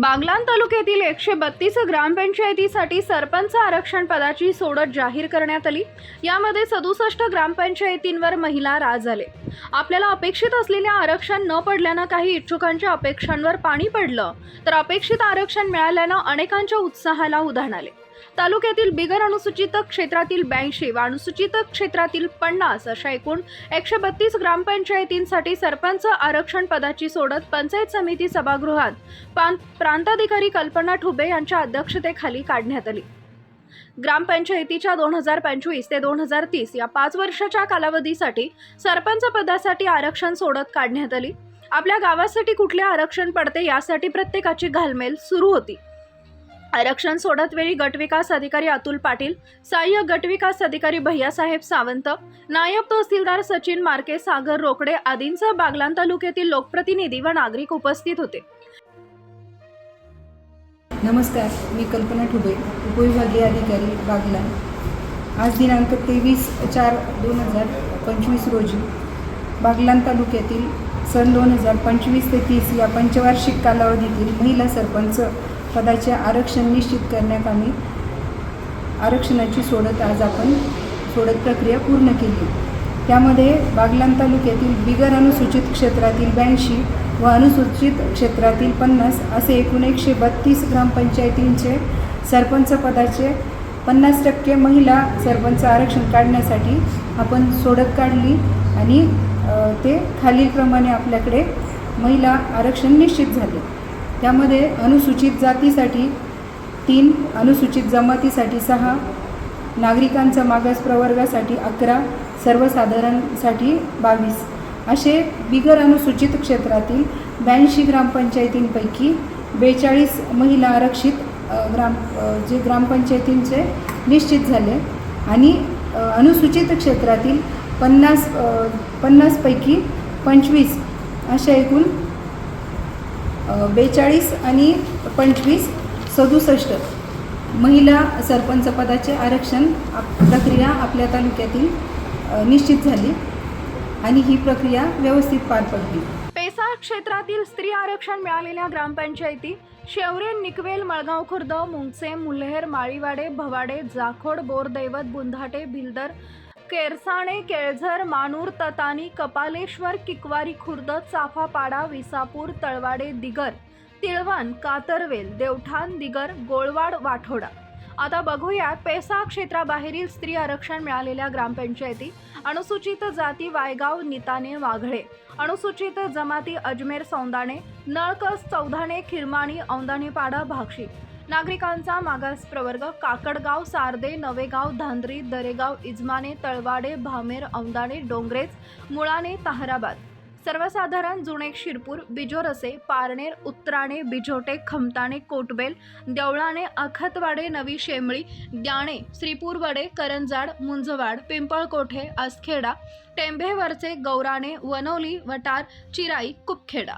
बागलान तालुक्यातील एकशे बत्तीस ग्रामपंचायतीसाठी सरपंच आरक्षण पदाची सोडत जाहीर करण्यात आली. यामध्ये सदुसष्ट ग्रामपंचायतींवर महिला राज आले आपल्याला अपेक्षित असलेले आरक्षण न पडल्यानं काही इच्छुकांच्या अपेक्षांवर पाणी पडलं तर अपेक्षित आरक्षण मिळाल्यानं अनेकांच्या उत्साहाला उधाण आले. तालुक्यातील बिगर अनुसूचित क्षेत्रातील ब्याऐंशी व अनुसूचित क्षेत्रातील पन्नास अशा एकूण एकशे बत्तीस ग्रामपंचायतींसाठी सरपंच आरक्षण पदाची सोडत पंचायत समिती सभागृहात प्रांताधिकारी कल्पना ठुबे यांच्या अध्यक्षतेखाली काढण्यात आली. ग्रामपंचायतीच्या दोन हजार पंचवीस ते दोन हजार तीस या पाच वर्षाच्या कालावधीसाठी सरपंच पदासाठी आरक्षण सोडत काढण्यात आली. आपल्या गावासाठी कुठले आरक्षण पडते यासाठी प्रत्येकाची घालमेल सुरू होती. आरक्षण सोडत वेळी गटविकास अधिकारी अतुल पाटील सहाय्यक गटविकास अधिकारी भैयासाहेब सावंत नायब तहसीलदार सचिन मार्के सागर रोकडे आदींसह बागलान तालुक्यातील लोकप्रतिनिधी व नागरिक उपस्थित होते. नमस्कार मी कल्पना ठुबे उपविभागीय अधिकारी बागला आज दिनांक तेवीस चार दोन हजार पंचवीस रोजी बागलान तालुक्यातील सन दोन हजार पंचवीस ते तीस या पंचवार्षिक कालावधीतील महिला सरपंच पदाचे आरक्षण निश्चित करण्याकामी आरक्षणाची सोडत आज आपण सोडत प्रक्रिया पूर्ण केली. त्यामध्ये बागलान तालुक्यातील बिगर अनुसूचित क्षेत्रातील ब्याऐंशी व अनुसूचित क्षेत्रातील पन्नास असे एकूण एकशे बत्तीस ग्रामपंचायतींचे सरपंच पदाचे पन्नास टक्के महिला सरपंच आरक्षण काढण्यासाठी आपण सोडत काढली आणि ते खालीलप्रमाणे आपल्याकडे महिला आरक्षण निश्चित झाले. त्यामध्ये अनुसूचित जातीसाठी तीन अनुसूचित जमातीसाठी सहा नागरिकांचा मागास प्रवर्गासाठी अकरा सर्वसाधारणसाठी बावीस. असे बिगर अनुसूचित क्षेत्रातील ब्याऐंशी ग्रामपंचायतींपैकी बेचाळीस महिला आरक्षित ग्राम जे ग्रामपंचायतींचे निश्चित झाले आणि अनुसूचित क्षेत्रातील पन्नास पन्नासपैकी पंचवीस अशा एकूण बेचाळीस आणि पंचवीस सदुसष्ट महिला सरपंच पदाचे आरक्षण आप- प्रक्रिया आपल्या तालुक्यातील निश्चित झाली आणि ही प्रक्रिया व्यवस्थित पार पडली. पेसा क्षेत्रातील स्त्री आरक्षण मिळालेल्या ग्रामपंचायती शेवरे निकवेल मळगाव खुर्द मुंगसे मुल्हेर माळीवाडे भवाडे जाखोड बोरदैवत बुंधाटे भिलदर केरसाणे केळझर मानूर ततानी कपालेश्वर किकवारी खुर्द चाफापाडा विसापूर तळवाडे दिगर तिळवण कातरवेल देवठाण दिगर गोळवाड वाठोडा. आता बघूया पेसा क्षेत्राबाहेरील स्त्री आरक्षण मिळालेल्या ग्रामपंचायती. अनुसूचित जाती वायगाव निताने वाघळे. अनुसूचित जमाती अजमेर सौंदाणे नळकस चौधाणे खिरमाणी औंदाणेपाडा भाक्षी. नागरिकांचा मागास प्रवर्ग काकडगाव सार्दे नवेगाव धांद्री दरेगाव इजमाने तळवाडे भामेर औंदाणे डोंगरेज मुळाणे ताहराबाद. सर्वसाधारण जुने शिरपूर बिजोरसे पारनेर उत्तराणे बिजोटे खमताणे कोटबेल देवळाणे अखतवाडे नवी शेमळी द्याणे श्रीपूरवडे करंजाड मुंजवाड पिंपळकोठे आसखेडा टेंभेवरचे गौराणे वनोली वटार चिराई कुपखेडा.